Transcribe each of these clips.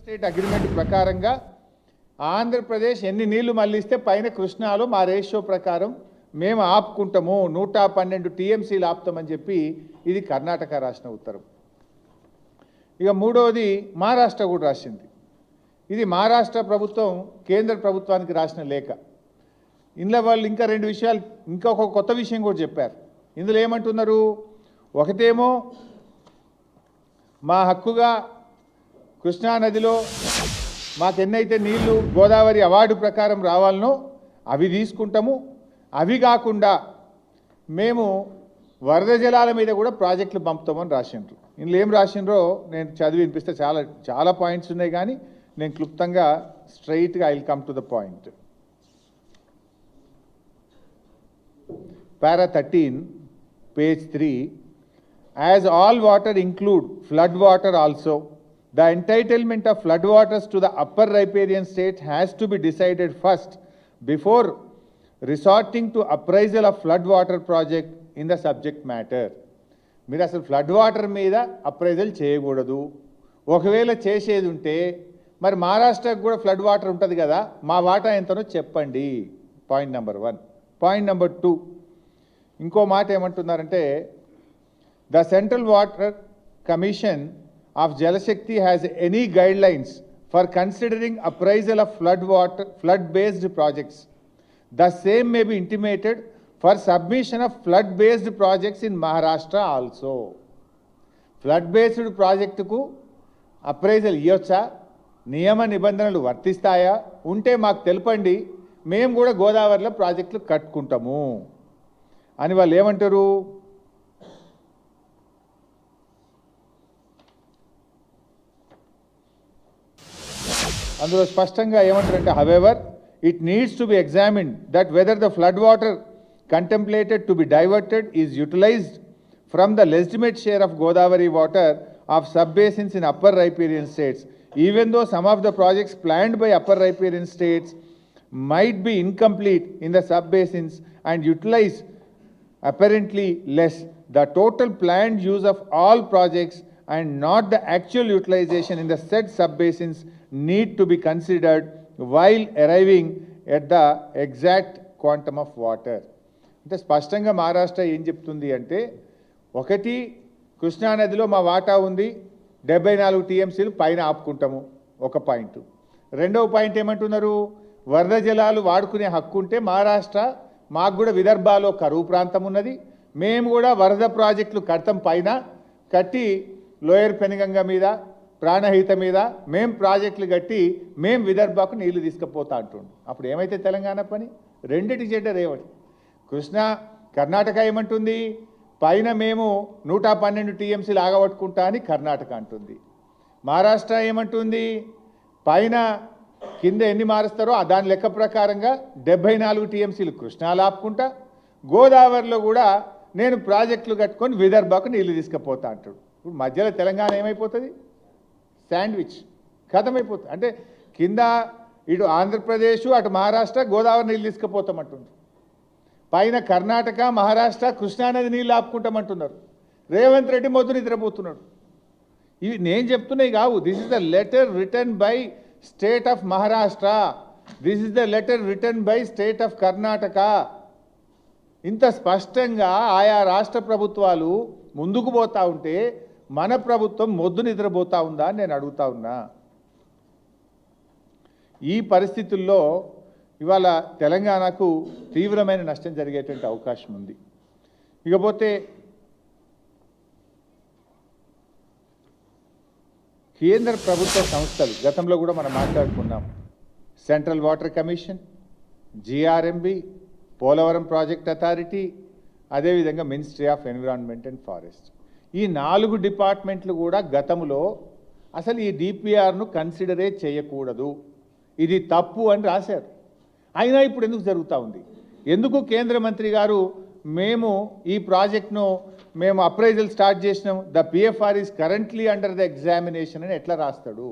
State agreement ప్రకారంగా ఆంధ్రప్రదేశ్ ఎన్ని నీళ్ళు మళ్ళిస్తే పైన కృష్ణాలో మా రేషియో ప్రకారం మేము ఆపుకుంటాము. నూట పన్నెండు టీఎంసీలు ఆపుతామని చెప్పి ఇది కర్ణాటక రాసిన ఉత్తరం. ఇక మూడవది మహారాష్ట్ర కూడా రాసింది. ఇది మహారాష్ట్ర ప్రభుత్వం కేంద్ర ప్రభుత్వానికి రాసిన లేఖ. ఇందులో వాళ్ళు ఇంకా రెండు విషయాలు ఇంకా ఒక కొత్త విషయం కూడా చెప్పారు. ఇందులో ఏమంటున్నారు? ఒకటేమో మా హక్కుగా కృష్ణానదిలో మాకు ఎన్నైతే నీళ్ళు గోదావరి అవార్డు ప్రకారం రావాలనో అవి తీసుకుంటాము. అవి కాకుండా మేము వరద జలాల మీద కూడా ప్రాజెక్టులు పంపుతామని రాసిండ్రు. ఇందులో ఏం రాసిండ్రో నేను చదివి వినిపిస్తే చాలా చాలా పాయింట్స్ ఉన్నాయి కానీ నేను క్లుప్తంగా స్ట్రైట్గా I come to the point. Para thirteen page three. As all water include flood water also. The entitlement of flood waters to the upper riparian state has to be decided first before resorting to appraisal of flood water project in the subject matter మీరు అసలు flood water మీద appraisal చేయకూడదు ఒకవేళ చేసేది ఉంటే మరి మహారాష్ట్రకు కూడా ఫ్లడ్ వాటర్ ఉంటుంది కదా మా వాటా ఎంతనో చెప్పండి point number one point number two ఇంకో మాట ఏమంటున్నారంటే the central water commission of Jalshakti has any guidelines for considering appraisal of flood water flood based projects the same may be intimated for submission of flood based projects in Maharashtra also flood based ప్రాజెక్టుకు అప్రైజల్ ఇవ్వచ్చా నియమ నిబంధనలు వర్తిస్తాయా? ఉంటే మాకు తెలపండి. మేము కూడా గోదావరిలో ప్రాజెక్టులు కట్టుకుంటాము. అని వాళ్ళు ఏమంటారు? అందులో స్పష్టంగా ఏమంటారంటే however it needs to be examined that whether the flood water contemplated to be diverted is utilised from the legitimate share of Godavari water of sub basins in upper riparian states even though some of the projects planned by upper riparian states might be incomplete in the sub-basins and utilize apparently less. The total planned use of all projects and not the actual utilization in the said sub-basins need to be considered while arriving at the exact quantum of water. అంటే స్పష్టంగా మహారాష్ట్ర ఏం చెప్తుంది అంటే ఒకటి కృష్ణానదిలో మా వాటా ఉంది డెబ్బై నాలుగు టీఎంసీలు పైన ఆపుకుంటాము ఒక పాయింట్ రెండవ పాయింట్ ఏమంటున్నారు వరద జలాలు వాడుకునే హక్కు ఉంటే మహారాష్ట్ర మాకు కూడా విదర్భాలో కరువు ప్రాంతం ఉన్నది మేము కూడా వరద ప్రాజెక్టులు కడతాం పైన కట్టి లోయర్ పెనుగంగ మీద ప్రాణహిత మీద మేం ప్రాజెక్టులు కట్టి మేం విదర్భకు నీళ్ళు తీసుకుపోతా అంటుండు. అప్పుడు ఏమైతే తెలంగాణ పని? రెండిటి చెడ్డ రేవటి కృష్ణ కర్ణాటక ఏమంటుంది? పైన మేము నూట పన్నెండు టీఎంసీలు ఆగబట్టుకుంటా అని కర్ణాటక అంటుంది. మహారాష్ట్ర ఏమంటుంది? పైన కింద ఎన్ని మారుస్తారో ఆ దాని లెక్క ప్రకారంగా డెబ్బై నాలుగు టీఎంసీలు కృష్ణాలు ఆపుకుంటా గోదావరిలో కూడా నేను ప్రాజెక్టులు కట్టుకొని విదర్భకు నీళ్ళు తీసుకుపోతా అంటాడు. ఇప్పుడు మధ్యలో తెలంగాణ ఏమైపోతుంది? శాండ్విచ్ కథమైపోతుంది అంటే కింద ఇటు ఆంధ్రప్రదేశ్ అటు మహారాష్ట్ర గోదావరి నీళ్ళు తీసుకుపోతామంటుంది. పైన కర్ణాటక మహారాష్ట్ర కృష్ణానది నీళ్ళు ఆపుకుంటామంటున్నారు. రేవంత్ రెడ్డి మొద్దు నిద్రపోతున్నాడు. ఇవి నేను చెప్తున్నాయి కావు this is the letter return by state of Maharashtra this is the letter return by state of Karnataka ఇంత స్పష్టంగా ఆయా రాష్ట్ర ప్రభుత్వాలు ముందుకు పోతా ఉంటే మన ప్రభుత్వం మొద్దు నిద్రపోతా ఉందా అని నేను అడుగుతా ఉన్నా. ఈ పరిస్థితుల్లో ఇవాళ తెలంగాణకు తీవ్రమైన నష్టం జరిగేటువంటి అవకాశం ఉంది. ఇకపోతే కేంద్ర ప్రభుత్వ సంస్థలు గతంలో కూడా మనం మాట్లాడుకున్నాం. Central water commission GRMB Polavaram project authority అదేవిధంగా ministry of environment and forest. ఈ నాలుగు డిపార్ట్మెంట్లు కూడా గతంలో అసలు ఈ డిపిఆర్ను కన్సిడరే చేయకూడదు. ఇది తప్పు అని రాశారు. అయినా ఇప్పుడు ఎందుకు జరుగుతూ ఉంది? ఎందుకు కేంద్ర మంత్రి గారు మేము ఈ ప్రాజెక్ట్ను మేము అప్రైజల్ స్టార్ట్ చేసినాం the PFR is currently under the examination అని ఎట్లా రాస్తాడు?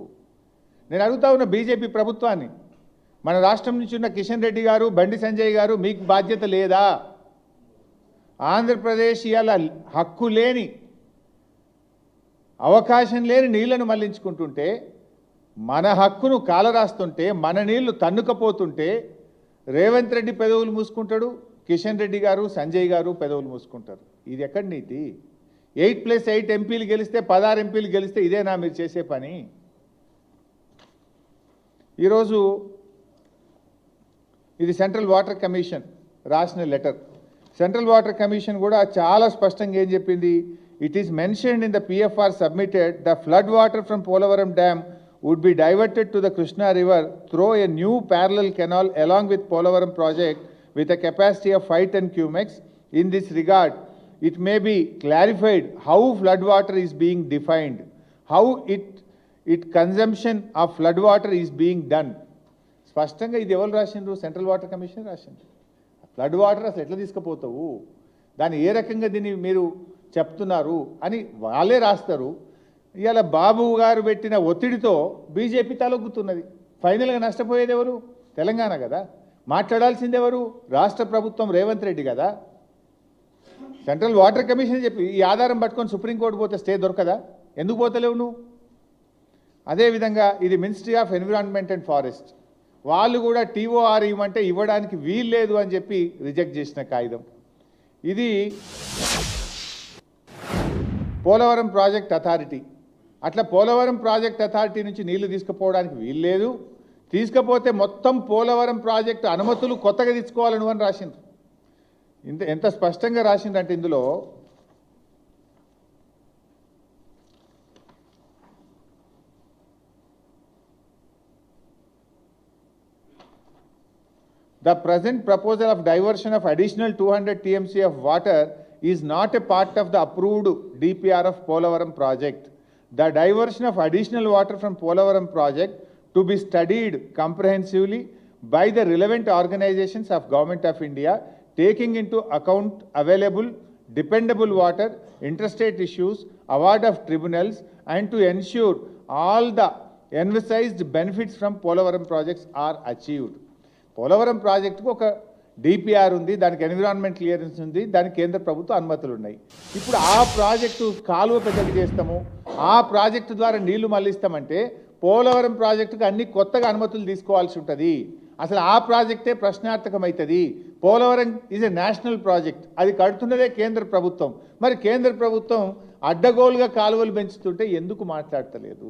నేను అడుగుతా ఉన్న బీజేపీ ప్రభుత్వాన్ని మన రాష్ట్రం నుంచి ఉన్న కిషన్ రెడ్డి గారు బండి సంజయ్ గారు మీకు బాధ్యత లేదా? ఆంధ్రప్రదేశ్ ఇవాళ హక్కు లేని అవకాశం లేని నీళ్ళను మళ్ళించుకుంటుంటే మన హక్కును కాలరాస్తుంటే మన నీళ్ళు తన్నుకపోతుంటే రేవంత్ రెడ్డి పెదవులు మూసుకుంటాడు కిషన్ రెడ్డి గారు సంజయ్ గారు పెదవులు మూసుకుంటారు. ఇది ఎక్కడ నీతి? ఎయిట్ ప్లస్ ఎయిట్ ఎంపీలు గెలిస్తే పదహారు ఎంపీలు గెలిస్తే ఇదేనా మీరు చేసే పని? ఈరోజు ఇది సెంట్రల్ వాటర్ కమిషన్ రాసిన లెటర్. సెంట్రల్ వాటర్ కమిషన్ కూడా చాలా స్పష్టంగా ఏం చెప్పింది? It is mentioned in the PFR submitted the flood water from Polavaram dam would be diverted to the Krishna river through a new parallel canal along with Polavaram project with a capacity of 5 ton cumex. In this regard, it clarified how flood water floodwater is defined how it it it of flood water is being done. స్పష్టంగా ఇది ఎవరు రాసిండ్రు central water commission రాసిండ్రు flood water అసలు ఎట్లా తీసుకుపోతావు దాన్ని ఏ రకంగా దీన్ని మీరు చెప్తున్నారు అని వాళ్ళే రాస్తారు. ఇవాళ బాబు గారు పెట్టిన ఒత్తిడితో బీజేపీ తలొగ్గుతున్నది. ఫైనల్గా నష్టపోయేది ఎవరు? తెలంగాణ కదా. మాట్లాడాల్సింది ఎవరు రాష్ట్ర ప్రభుత్వం రేవంత్ రెడ్డి కదా. సెంట్రల్ వాటర్ కమిషన్ చెప్పి ఈ ఆధారం పట్టుకొని సుప్రీంకోర్టు పోతే స్టే దొరకదా? ఎందుకు పోతలేవు నువ్వు? అదేవిధంగా ఇది ministry of environment and forest. వాళ్ళు కూడా టీఓఆర్ ఇవ్వమంటే ఇవ్వడానికి వీల్లేదు అని చెప్పి రిజెక్ట్ చేసిన కాగితం. ఇది పోలవరం ప్రాజెక్ట్ అథారిటీ. అట్లా పోలవరం ప్రాజెక్ట్ అథారిటీ నుంచి నీళ్ళు తీసుకుపోవడానికి వీల్లేదు. తీసుకపోతే మొత్తం పోలవరం ప్రాజెక్టు అనుమతులు కొత్తగా తీసుకోవాలను అని రాసింది ఇంత ఎంత స్పష్టంగా రాసిందంటే ఇందులో The present proposal of diversion of additional 200 TMC of water is not a part of the approved DPR of Polavaram project. The diversion of additional water from Polavaram project to be studied comprehensively by the relevant organizations of Government of India, taking into account available dependable water, interstate issues, award of tribunals, and to ensure all the emphasized benefits from Polavaram projects are achieved. Polavaram ప్రాజెక్టుకు ఒక DPR ఉంది దానికి environment clearance ఉంది దానికి కేంద్ర ప్రభుత్వ అనుమతులు ఉన్నాయి ఇప్పుడు ఆ ప్రాజెక్టు కాలువ పెద్దలు చేస్తాము. ఆ ప్రాజెక్టు ద్వారా నీళ్ళు మళ్ళిస్తామంటే పోలవరం ప్రాజెక్టుకు అన్ని కొత్తగా అనుమతులు తీసుకోవాల్సి ఉంటుంది. అసలు ఆ ప్రాజెక్టే ప్రశ్నార్థకమవుతుంది Polavaram is a national project అది కడుతున్నదే కేంద్ర ప్రభుత్వం. మరి కేంద్ర ప్రభుత్వం అడ్డగోలుగా కాలువలు పెంచుతుంటే ఎందుకు మాట్లాడతలేదు?